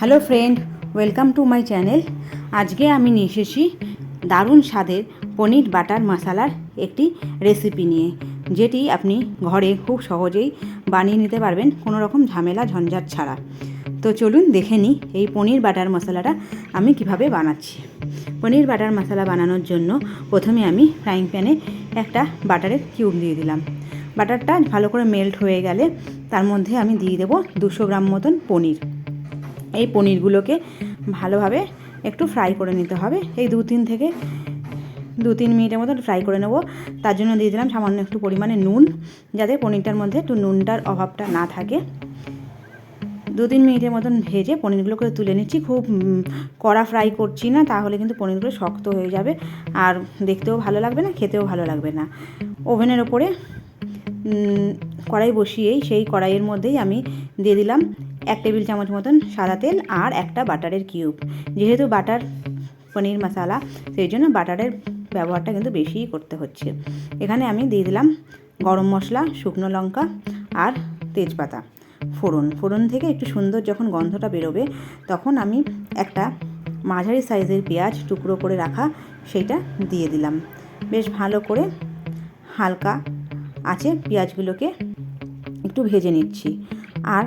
Hello friend, welcome to my channel. আজকে আমি নিয়ে এসেছি দারুণ স্বাদের পনির বাটার মশালার একটি রেসিপি নিয়ে, যেটি আপনি ঘরে খুব সহজেই বানিয়ে নিতে পারবেন কোনো রকম ঝামেলা, ঝঞ্ঝাট ছাড়া। তো চলুন দেখে নিই এই পনির বাটার মশলাটা আমি কীভাবে বানাচ্ছি। পনির বাটার মশলা বানানোর জন্য প্রথমে আমি ফ্রাইং প্যানে একটা বাটারের কিউব দিয়ে দিলাম। বাটারটা ভালো করে মেল্ট হয়ে গেলে তার মধ্যে আমি দিয়ে দেবো দুশো গ্রাম মতন পনির। এই পনিরগুলোকে ভালোভাবে একটু ফ্রাই করে নিতে হবে। এই দু তিন থেকে দু তিন মিনিটের মতন ফ্রাই করে নেব। তার জন্য দিয়ে দিলাম সামান্য একটু পরিমাণে নুন, যাতে পনিরটার মধ্যে একটু নুনটার অভাবটা না থাকে। দু তিন মিনিটের মতন ভেজে পনিরগুলোকে তুলে নিচ্ছি। খুব কড়া ফ্রাই করছি না, তাহলে কিন্তু পনিরগুলো শক্ত হয়ে যাবে। আর দেখতেও ভালো লাগবে না, খেতেও ভালো লাগবে না। ওভেনের ওপরে কড়াই বসিয়েই সেই কড়াইয়ের মধ্যেই আমি দিয়ে দিলাম এক টেবিল চামচ মতন সাদা তেল আর একটা বাটারের কিউব। যেহেতু বাটার পনির মশালা, সেই জন্য বাটারের ব্যবহারটা কিন্তু বেশিই করতে হচ্ছে। এখানে আমি দিয়ে দিলাম গরম মশলা, শুকনো লঙ্কা আর তেজপাতা। ফোড়ন। ফোড়ন থেকে একটু সুন্দর যখন গন্ধটা বেরোবে, তখন আমি একটা মাঝারি সাইজের পেঁয়াজ টুকরো করে রাখা সেইটা দিয়ে দিলাম। বেশ ভালো করে হালকা আছে পেঁয়াজগুলোকে একটু ভেজে নিচ্ছি। আর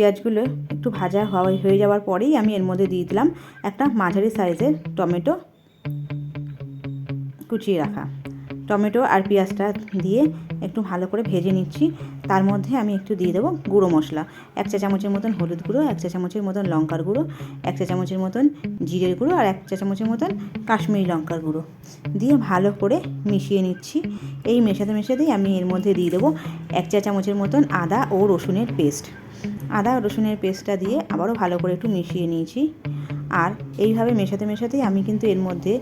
পেঁয়াজগুলো একটু ভাজা হয়ে যাওয়ার পরেই আমি এর মধ্যে দিয়ে দিলাম একটা মাঝারি সাইজের টমেটো কুচিয়ে রাখা। টমেটো আর পেঁয়াজটা দিয়ে একটু ভালো করে ভেজে নিচ্ছি। তার মধ্যে আমি একটু দিয়ে দেবো গুঁড়ো মশলা। এক চা চামচের মতন হলুদ গুঁড়ো, এক চা চামচের মতন লঙ্কার গুঁড়ো, এক চা চামচের মতন জিরের গুঁড়ো আর এক চা চামচের মতন কাশ্মীরি লঙ্কার গুঁড়ো দিয়ে ভালো করে মিশিয়ে নিচ্ছি। এই মেশাতে মেশাতেই আমি এর মধ্যে দিয়ে দেবো এক চা চামচের মতন আদা ও রসুনের পেস্ট। আদা, রসুনের পেস্টটা দিয়ে আবারও ভালো করে একটু মিশিয়ে নিয়েছি। আর এইভাবে মেশাতে মেশাতেই আমি কিন্তু এর মধ্যে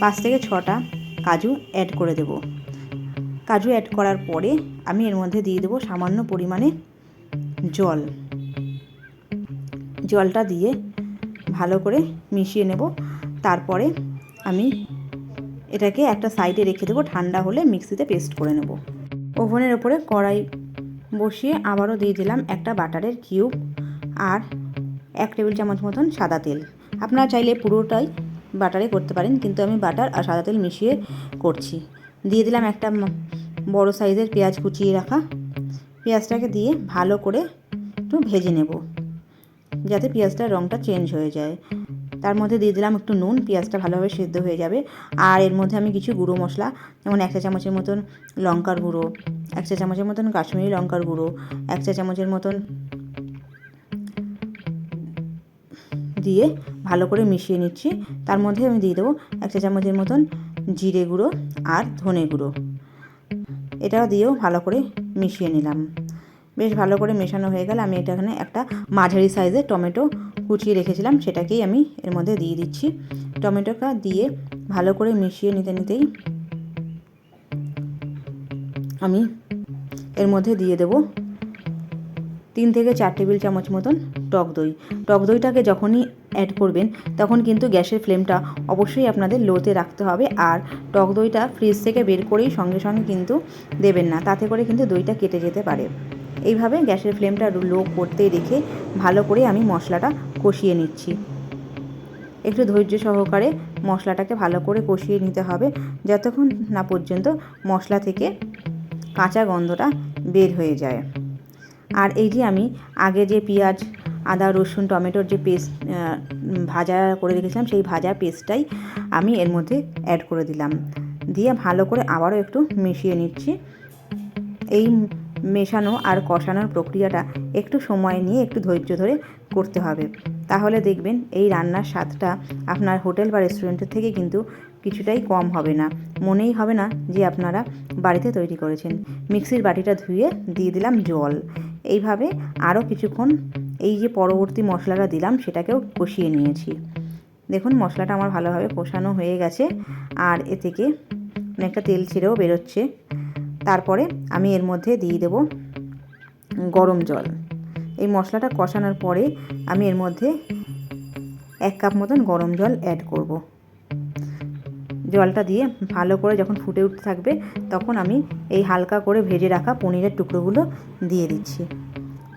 পাঁচ থেকে ছটা কাজু অ্যাড করে দেবো। কাজু অ্যাড করার পরে আমি এর মধ্যে দিয়ে দেবো সামান্য পরিমাণে জল। জলটা দিয়ে ভালো করে মিশিয়ে নেব। তারপরে আমি এটাকে একটা সাইডে রেখে দেবো, ঠান্ডা হলে মিক্সিতে পেস্ট করে নেব। ওভেনের ওপরে কড়াই বসিয়ে আবারও দিয়ে দিলাম একটা বাটারের কিউব আর এক টেবিল চামচ মতন সাদা তেল। আপনারা চাইলে পুরোটাই বাটারে করতে পারেন, কিন্তু আমি বাটার আর সাদা তেল মিশিয়ে করছি। দিয়ে দিলাম একটা বড় সাইজের পেঁয়াজ কুচিয়ে রাখা। পেঁয়াজটাকে দিয়ে ভালো করে একটু ভেজে নেব, যাতে পেঁয়াজটার রঙটা চেঞ্জ হয়ে যায়। তার মধ্যে দিয়ে দিলাম একটু নুন, পেঁয়াজটা ভালোভাবে সেদ্ধ হয়ে যাবে। আর এর মধ্যে আমি কিছু গুঁড়ো মশলা, যেমন এক চা চামচের মতন লঙ্কার গুঁড়ো, এক চা চামচের মতন কাশ্মীরি লঙ্কার গুঁড়ো, এক চা চামচের মতন দিয়ে ভালো করে মিশিয়ে নিচ্ছি। তার মধ্যে আমি দিয়ে দেবো এক চা চামচের মতন জিরে গুঁড়ো আর ধনে গুঁড়ো। এটাও দিয়েও ভালো করে মিশিয়ে নিলাম। বেশ ভালো করে মেশানো হয়ে গেলে। আমি এটা এখানে একটা মাঝারি সাইজের টমেটো কুচিয়ে রেখেছিলাম, সেটাকেই আমি এর মধ্যে দিয়ে দিচ্ছি। টমেটোটা দিয়ে ভালো করে মিশিয়ে নিতে নিতেই আমি এর মধ্যে দিয়ে দেবো তিন থেকে চার টেবিল চামচ মতন টক দই। টক দইটাকে যখনই অ্যাড করবেন, তখন কিন্তু গ্যাসের ফ্লেমটা অবশ্যই আপনাদের লোতে রাখতে হবে আর টক দইটা ফ্রিজ থেকে বের করেই সঙ্গে সঙ্গে কিন্তু দেবেন না, তাতে করে কিন্তু দইটা কেটে যেতে পারে। এইভাবে গ্যাসের ফ্লেমটা লো করতে রেখে ভালো করে আমি মশলাটা কষিয়ে নিচ্ছি। একটু ধৈর্য সহকারে মশলাটাকে ভালো করে কষিয়ে নিতে হবে, যতক্ষণ না পর্যন্ত মশলা থেকে কাঁচা গন্ধটা বের হয়ে যায়। আর এই যে আমি আগে যে পেঁয়াজ, আদা, রসুন, টমেটোর যে পেস্ট ভাজা করে রেখেছিলাম, সেই ভাজা পেস্টটাই আমি এর মধ্যে অ্যাড করে দিলাম। দিয়ে ভালো করে আবারও একটু মিশিয়ে নিচ্ছি। এই মেশানো আর কষানোর প্রক্রিয়াটা একটু সময় নিয়ে একটু ধৈর্য ধরে করতে হবে। তাহলে দেখবেন এই রান্নার স্বাদটা আপনার হোটেল বা রেস্টুরেন্টের থেকে কিন্তু কিছুটাই কম হবে না। মনেই হবে না যে আপনারা বাড়িতে তৈরি করেছেন। মিক্সির বাটিটা ধুয়ে দিয়ে দিলাম জল। এইভাবে আরও কিছুক্ষণ এই যে পরবর্তী মশলাটা দিলাম সেটাকেও কষিয়ে নিয়েছি। দেখুন মশলাটা আমার ভালোভাবে কষানো হয়ে গেছে। আর এ থেকে অনেকটা তেল ছেড়েও বেরোচ্ছে। তারপরে আমি এর মধ্যে দিয়ে দেব গরম জল। এই মশলাটা কষানোর পরে আমি এর মধ্যে এক কাপ মতন গরম জল অ্যাড করব। জলটা দিয়ে ভালো করে যখন ফুটে উঠতে থাকবে তখন আমি এই হালকা করে ভেজে রাখা পনিরের টুকরোগুলো দিয়ে দিচ্ছি।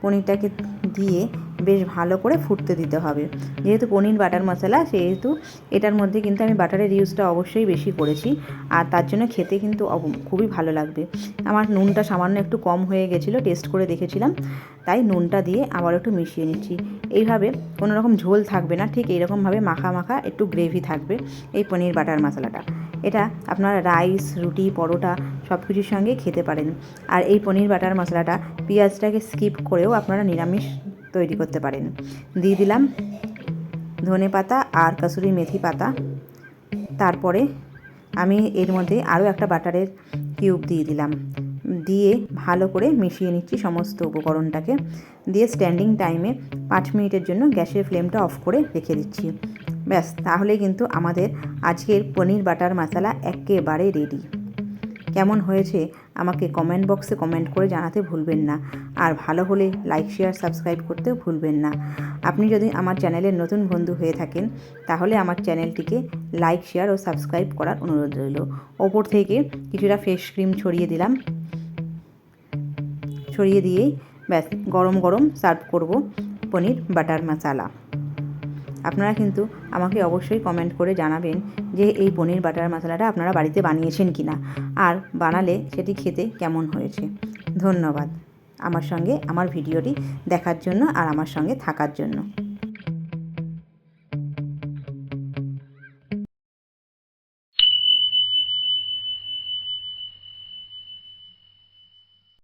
পনিরটাকে দিয়ে বেশ ভালো করে ফুটতে দিতে হবে। যেহেতু পনির, বাটার মশলা, সেহেতু এটার মধ্যে কিন্তু আমি বাটারের ইউজটা অবশ্যই বেশি করেছি। আর তার জন্য খেতে কিন্তু খুবই ভালো লাগবে। আমার নুনটা সামান্য একটু কম হয়ে গেছিল টেস্ট করে দেখেছিলাম। তাই নুনটা দিয়ে আবার একটু মিশিয়ে নিচ্ছি। এইভাবে কোনো রকম ঝোল থাকবে না, ঠিক এইরকমভাবে মাখা মাখা একটু গ্রেভি থাকবে এই পনির, বাটার মশলাটা। এটা আপনারা রাইস রুটি, পরোটা সব কিছুর সঙ্গে খেতে পারেন। আর এই পনির, বাটার মশলাটা পেঁয়াজটাকে স্কিপ করেও আপনারা নিরামিষ তৈরি করতে পারেন। দিয়ে দিলাম ধনে পাতা আর কাসুরি মেথি পাতা। তারপরে আমি এর মধ্যে আরও একটা বাটারের কিউব দিয়ে দিলাম। দিয়ে ভালো করে মিশিয়ে নিচ্ছি সমস্ত উপকরণটাকে। দিয়ে স্ট্যান্ডিং টাইমে পাঁচ মিনিটের জন্য গ্যাসের ফ্লেমটা অফ করে রেখে দিচ্ছি। ব্যাস তাহলে কিন্তু আমাদের আজকের পনির বাটার মশলা একেবারে রেডি কেমন হয়েছে আমাকে কমেন্ট বক্সে কমেন্ট করে জানাতে ভুলবেন না। আর ভালো হলে লাইক শেয়ার সাবস্ক্রাইব করতেও ভুলবেন না। আপনি যদি আমার চ্যানেলের নতুন বন্ধু হয়ে থাকেন, তাহলে আমার চ্যানেলটিকে লাইক শেয়ার ও সাবস্ক্রাইব করার অনুরোধ রইল। ওপর থেকে কিছুটা ফেস ক্রিম ছড়িয়ে দিলাম। ছড়িয়ে দিয়েই ব্যাস গরম গরম সার্ভ করব পনির বাটার মশালা আপনারা কিন্তু আমাকে অবশ্যই কমেন্ট করে জানাবেন যে এই পনির বাটার মশলাটা আপনারা বাড়িতে বানিয়েছেন কি না আর বানালে সেটি খেতে কেমন হয়েছে। ধন্যবাদ। আমার সঙ্গে, আমার ভিডিওটি দেখার জন্য আর আমার সঙ্গে থাকার জন্য।